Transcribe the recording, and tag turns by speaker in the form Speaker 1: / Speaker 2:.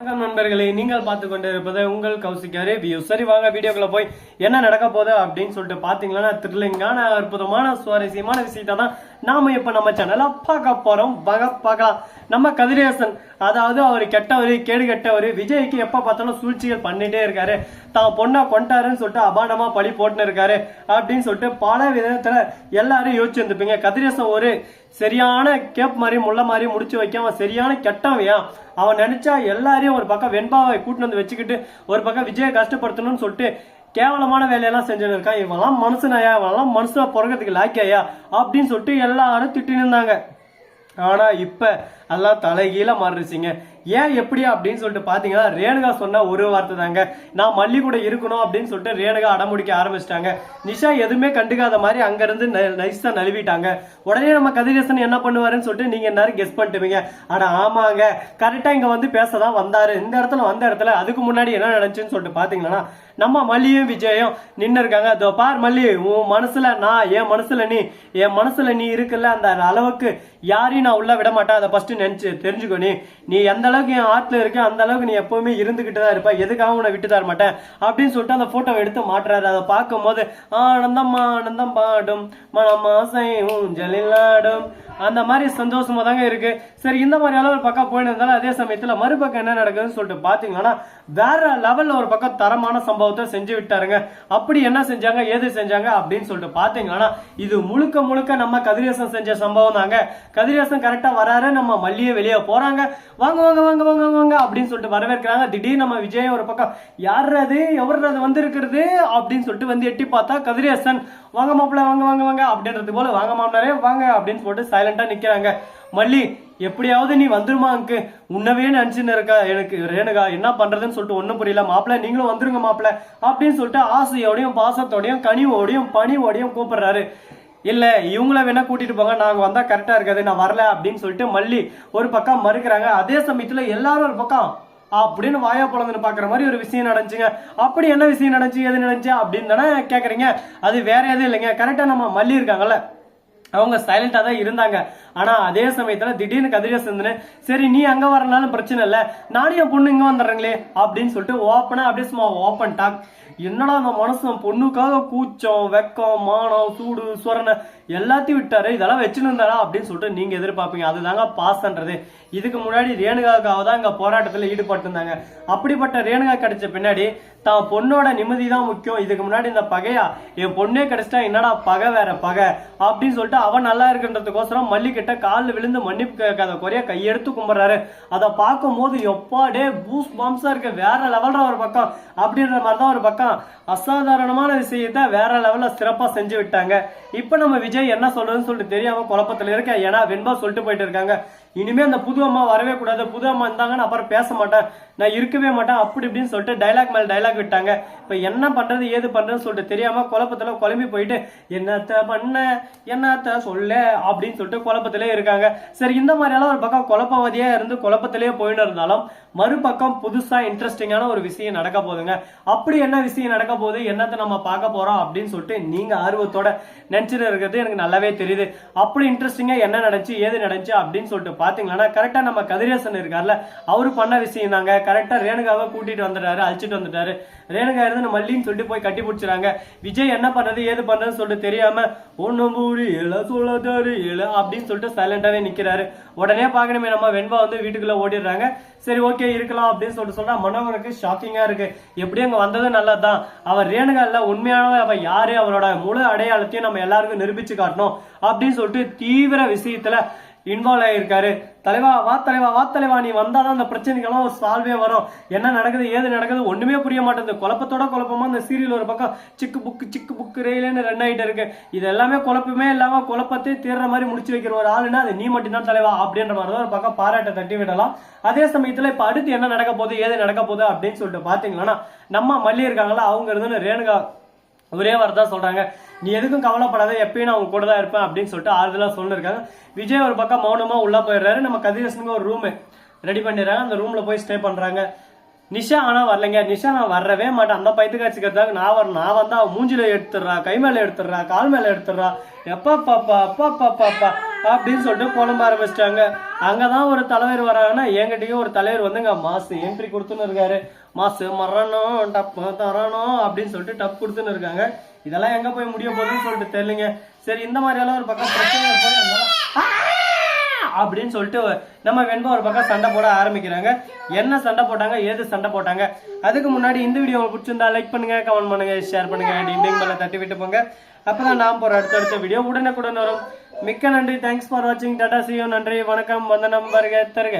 Speaker 1: வணக்கம் நண்பர்களே நீங்கள் பார்த்து கொண்டு இருப்பது உங்கள் கௌசிக் ரிவ்யூ சரி வாங்க வீடியோக்குள்ள போய் என்ன நடக்க போகுது அப்படின்னு சொல்லிட்டு பாத்தீங்கன்னா த்ரில்லிங்கான அற்புதமான சுவாரஸ்யமான விஷயத்தை தான் நாம இப்ப நம்ம சேனல்ல பார்க்க போறோம். பக பார்க்கலாம். நம்ம கதிரேசன் அதாவது அவர் கெட்டவர் கேடு கெட்டவர் விஜய்க்கு எப்ப பார்த்தாலும் சூழ்ச்சிகள் பண்ணிட்டே இருக்காரு. தான் பொண்ணை கொண்டாருன்னு சொல்லிட்டு அபாண்டமாக பழி போட்டுன்னு இருக்காரு. அப்படின்னு சொல்லிட்டு பல விதத்துல எல்லாரும் யோசிச்சுருந்துப்பீங்க கதிரேசன் ஒரு சரியான கேப் மாதிரி முள்ள மாதிரி முடிச்சு அவன் சரியான கெட்டவையா அவன் நினைச்சா எல்லாரையும் ஒரு பக்கம் வெண்பாவை கூட்டின்னு வந்து வச்சுக்கிட்டு ஒரு பக்கம் விஜயை கஷ்டப்படுத்தணும்னு சொல்லிட்டு கேவலமான வேலையெல்லாம் செஞ்சுன்னு இருக்கான். இவெல்லாம் மனுஷனாயா? இவெல்லாம் மனுஷனா பிறக்கிறதுக்கு லாக்கியாயா? அப்படின்னு சொல்லிட்டு எல்லாரும் திட்டின்னு இருந்தாங்க. ஆனால் இப்போ எல்லாம் தலைகீழாக மாறிடுச்சிங்க. ஏன் எப்படி அப்படின்னு சொல்லிட்டு பாத்தீங்கன்னா ரேணுகா சொன்ன ஒரு வார்த்தை தாங்க. நான் மல்லி கூட இருக்கணும் அப்படின்னு சொல்லிட்டு ரேணுகா அடமுடிக்க ஆரம்பிச்சிட்டாங்க. நிஷா எதுவுமே கண்டுக்காத மாதிரி அங்க இருந்து நைஸா நழுவிட்டாங்க. உடனே நம்ம கதிரேசன் என்ன பண்ணுவாருன்னு சொல்லிட்டு நீங்க எல்லாரும் கெஸ் பண்ணிட்டுவீங்க ஆனா ஆமாங்க. கரெக்டா இங்க வந்து பேசதான் வந்தாரு. இந்த இடத்துல வந்த இடத்துல அதுக்கு முன்னாடி என்ன நடந்துச்சுன்னு சொல்லிட்டு பாத்தீங்கன்னா நம்ம மல்லியும் விஜயும் நின்று இருக்காங்க. அதோ பார் மல்லி உன் மனசுல நான் என் மனசுல நீ. என் மனசுல நீ இருக்குல்ல அந்த அளவுக்கு யாரையும் நான் உள்ள விட மாட்டேன். அதை ஃபர்ஸ்ட் நினைச்சு தெரிஞ்சுக்கோ நீ. நீ எந்த அளவுக்கு என் ஆத்துல இருக்கு அந்த அளவுக்கு நீ எப்பவுமே இருந்துகிட்டு தான் இருப்ப. எதுக்காக உன்னை விட்டு தர மாட்டேன்? அப்படின்னு சொல்லிட்டு அந்த போட்டோ எடுத்து மாட்டுறாரு. அதை பார்க்கும்போது ஆனந்தம் ஆனந்தம் பாடும் மனமாசை ஊஞ்சலில் ஆடும். அந்த மாதிரி சந்தோஷமா தாங்க இருக்கு. சரி இந்த மாதிரி அளவு ஒரு பக்கம் போயிருந்தாலும் இருந்தாலும் அதே சமயத்துல மறுபக்கம் என்ன நடக்குதுன்னு சொல்லிட்டு பாத்தீங்கன்னா வேற லெவல்ல ஒரு பக்கம் தரமான சம்பவத்தை செஞ்சு விட்டாருங்க. அப்படி என்ன செஞ்சாங்க ஏது செஞ்சாங்க அப்படின்னு சொல்லிட்டு பாத்தீங்கன்னா இது முழுக்க முழுக்க நம்ம கதிரேசன் செஞ்ச சம்பவம் தாங்க. கதிரேசன் கரெக்டா வராரு நம்ம மல்லியே வெளியே போறாங்க. வாங்க வாங்க வாங்க வாங்க வாங்க அப்படின்னு சொல்லிட்டு வரவேற்கிறாங்க. திடீர்னு நம்ம விஜய் ஒரு பக்கம் யார் அது எவர் அது வந்திருக்கிறது? அப்படின்னு சொல்லிட்டு வந்து எட்டி பார்த்தா கதிரேசன் வாங்க மாப்பிள்ள வாங்க வாங்க வாங்க அப்படின்றது போல வாங்க மாமனாரே வாங்க அப்படின்னு சொல்லிட்டு சைலண்டா நிக்கிறாங்க. மல்லி எப்படியாவது நீ வந்துருமா அங்கு? உன்னவே நினைச்சுன்னு இருக்கா? எனக்கு ரேணுகா என்ன பண்றதுன்னு சொல்லிட்டு ஒண்ணும் புரியல. மாப்பிள்ள நீங்களும் வந்துருங்க மாப்பிள்ள அப்படின்னு சொல்லிட்டு ஆசையோடையும் பாசத்தோடையும் கனிவோடையும் பணிவோடையும் கூப்பிடுறாரு. இல்லை இவங்கள வேணா கூட்டிட்டு போங்க. நாங்கள் வந்தால் கரெக்டாக இருக்காது. நான் வரல அப்படின்னு சொல்லிட்டு மல்லி ஒரு பக்கம் மறுக்கிறாங்க. அதே சமயத்தில் எல்லாரும் ஒரு பக்கம் அப்படின்னு வாயா பொழந்துன்னு பாக்குற மாதிரி ஒரு விஷயம் நடந்துச்சுங்க. அப்படி என்ன விஷயம் நடந்துச்சு? எது நடந்துச்சு? அப்படின்னு தானே கேக்குறீங்க. அது வேற எதுவும் இல்லைங்க. கரெக்டா நம்ம மல்லி இருக்காங்கல்ல அவங்க சைலண்டா தான் இருந்தாங்க. ஆனா அதே சமயத்துல திடீர்னு கதிரேசன் சரி நீ அங்க வரனாலும் பிரச்சனை இல்ல. நானும் என் பொண்ணு இங்க வந்துடுறேங்களே அப்படின்னு சொல்லிட்டு ஓப்பனா அப்படியே சும்மா ஓப்பன் டாக் என்னடா அந்த மனுஷன் பொண்ணுக்காக கூச்சம் வெக்கம் மானம் சூடு சொரணை எல்லாத்தையும் விட்டாரு இதெல்லாம் வச்சுன்னு அப்படின்னு சொல்லிட்டு நீங்க எதிர்பார்ப்பீங்க. அதுதாங்க பாஸ்ன்றது இதுக்கு முன்னாடி ரேணுகாவுக்காக தான் இங்க போராட்டத்தில் ஈடுபட்டு இருந்தாங்க. அப்படிப்பட்ட ரேணுகா கிடைச்ச பின்னாடி தான் பொண்ணோட நிம்மதி தான் முக்கியம். இதுக்கு முன்னாடி இந்த பகையா என் பொண்ணே கிடைச்சிட்டா என்னடா பகை வேற பகை? அப்படின்னு சொல்லிட்டு அவன் நல்லா இருக்குன்றதுக்கோசரம் மல்லிக்கிட்ட காலில் விழுந்து மன்னிப்பு கேட்காத குறைய கையெடுத்து கும்பிடுறாரு. அதை பார்க்கும் போது எப்பாடே பூஸ் பாம்ஸா இருக்க. வேற லெவல்ற ஒரு பக்கம். அப்படின்ற மாதிரி தான் ஒரு பக்கம் அசாதாரணமான விஷயத்த வேற லெவல்ல சிறப்பா செஞ்சு விட்டாங்க. இப்ப நம்ம விஜய் என்ன சொல்றதுன்னு சொல்லிட்டு தெரியாம குழப்பத்துல இருக்க. ஏன்னா வெண்பா சொல்லிட்டு போயிட்டு இருக்காங்க. இனிமே அந்த புது அம்மா வரவே கூடாது. புது அம்மா இருந்தாங்கன்னு அப்புறம் பேச மாட்டேன். நான் இருக்கவே மாட்டேன். அப்படி இப்படின்னு சொல்லிட்டு டைலாக் மேல டைலாக் விட்டாங்க. இப்ப என்ன பண்றது ஏது பண்றதுன்னு சொல்லிட்டு தெரியாம குழப்பத்துல குழம்பி போயிட்டு என்னத்த பண்ண? என்னத்த சொல்ல? அப்படின்னு சொல்லிட்டு குழப்பத்திலே இருக்காங்க. சரி இந்த மாதிரி எல்லாம் ஒரு பக்கம் குழப்பவாதியா இருந்து குழப்பத்திலே போயிட்டு இருந்தாலும் மறுபக்கம் புதுசா இன்ட்ரெஸ்டிங்கான ஒரு விஷயம் நடக்க போதுங்க அப்படி என்ன விஷயம் நடக்க போகுது? என்னத்த நம்ம பார்க்க போறோம்? அப்படின்னு சொல்லிட்டு நீங்க ஆர்வத்தோட நினைச்சிட்டு இருக்கிறது எனக்கு நல்லாவே தெரியுது. அப்படி இன்ட்ரெஸ்டிங்கா என்ன நடந்துச்சு ஏது நடந்துச்சு அப்படின்னு சொல்லிட்டு பாத்தீங்கன்னா கரெக்டாக நம்ம கதிரேசன் இருக்கார்ல அவரு பண்ண விஷயம் தாங்க. கரெக்டாக ரேணுகாவை கூட்டிகிட்டு வந்துட்டாரு அழிச்சிட்டு வந்துட்டாரு. ரேணுகா இருந்து மல்லின்னு சொல்லிட்டு போய் கட்டி பிடிச்சிறாங்க. விஜய் என்ன பண்ணுறது ஏது பண்ணுறதுன்னு சொல்லிட்டு தெரியாமல் ஒன்னும் பூரி இல சொல்லாதாரு இல அப்படின்னு சொல்லிட்டு சைலண்டாகவே நிற்கிறாரு உடனே பார்க்கணுமே நம்ம வெண்பா வந்து வீட்டுக்குள்ளே ஓடிடுறாங்க. சரி ஓகே இருக்கலாம் அப்படின்னு சொல்லிட்டு சொல்றா. மனோகருக்கு ஷாக்கிங்காக இருக்குது எப்படி வந்ததும் நல்லது தான் அவர் ரேணுகா இல்லை உண்மையான அவள் யார்? அவரோட முழு அடையாளத்தையும் நம்ம எல்லாருக்கும் நிரூபிச்சு காட்டணும் அப்படின்னு சொல்லிட்டு தீவிர விஷயத்தில் இன்வால்வ் ஆகியிருக்காரு தலைவா வா தலைவா வா தலைவா நீ வந்தால் தான் அந்த பிரச்சனைகள்லாம் ஒரு சால்வே வரும். என்ன நடக்குது ஏது நடக்குது ஒன்றுமே புரிய மாட்டேங்குது. குழப்பத்தோட குழப்பமா அந்த சீரியல் ஒரு பக்கம் சிக்கு புக்கு சிக்கு புக்கு ரெயிலேன்னு ரன் ஆகிட்டு இருக்கு. இது எல்லாமே குழப்பமே இல்லாமல் குழப்பத்தை தீர்ற மாதிரி முடிச்சு வைக்கிற ஒரு ஆளுனா அது நீ மட்டும்தான் தலைவா அப்படின்ற மாதிரி தான் ஒரு பக்கம் பாராட்ட தட்டி விடலாம். அதே சமயத்தில் இப்போ அடுத்து என்ன நடக்க போகுது ஏது நடக்க போகுது அப்படின்னு சொல்லிட்டு பாத்தீங்கன்னா நம்ம மல்லி இருக்காங்களா அவங்க இருந்து ரேணுகா ஒரே வார்த்தை சொல்கிறாங்க நீ எதுக்கும் கவலைப்படாத எப்பயும் நான் உங்க கூட தான் இருப்பேன் அப்படின்னு சொல்லிட்டு ஆறுதலா சொல்லிருக்காங்க. விஜய் ஒரு பக்கம் மௌனமா உள்ள போயிடுறாரு. நம்ம கதிரேசனுக்கு ஒரு ரூம் ரெடி பண்ணிடுறாங்க. அந்த ரூம்ல போய் ஸ்டே பண்றாங்க. நிஷா ஆனா வரலைங்க. நிஷா நான் வரவே மாட்டேன். அந்த பைத்து நான் வர நான் வந்தா அவ மூஞ்சில எடுத்துடுறா கை மேல எடுத்துடுறா கால் மேல எடுத்துடுறா. எப்பா பாப்பா அப்பா பாப்பா அப்படின்னு சொல்லிட்டு புலம்ப ஆரம்பிச்சிட்டாங்க. அங்கதான் ஒரு தலைவர் வராங்கன்னா என்கிட்டயும் ஒரு தலைவர் வந்துங்க மாசு என்ட்ரி கொடுத்துன்னு இருக்காரு. மாசு மரணம் டப்பு தரணும் அப்படின்னு சொல்லிட்டு டப் கொடுத்துன்னு இருக்காங்க. இதெல்லாம் எங்க போய் முடிய போகுதுன்னு சொல்லிட்டு தெரியலங்க. சரி இந்த மாதிரி எல்லாம் ஒரு பக்கம் பிரச்சனை அப்படின்னு சொல்லிட்டு நம்ம வெண்பா ஒரு பக்கம் சண்டை போட ஆரம்பிக்கிறாங்க. என்ன சண்டை போட்டாங்க ஏது சண்டை போட்டாங்க அதுக்கு முன்னாடி இந்த வீடியோ உங்களுக்கு பிடிச்சிருந்தா லைக் பண்ணுங்க கமெண்ட் பண்ணுங்க ஷேர் பண்ணுங்க டிண்டிங் மேல தட்டி விட்டு போங்க. அப்பதான் நாம் போற அடுத்தடுத்த வீடியோ உடனே உடனுக்குடன் வரும். மிக்க நன்றி தேங்க்ஸ் ஃபார் வாட்சிங் டாடா சியோ நன்றி வணக்கம் வந்தனம் வருக தருக.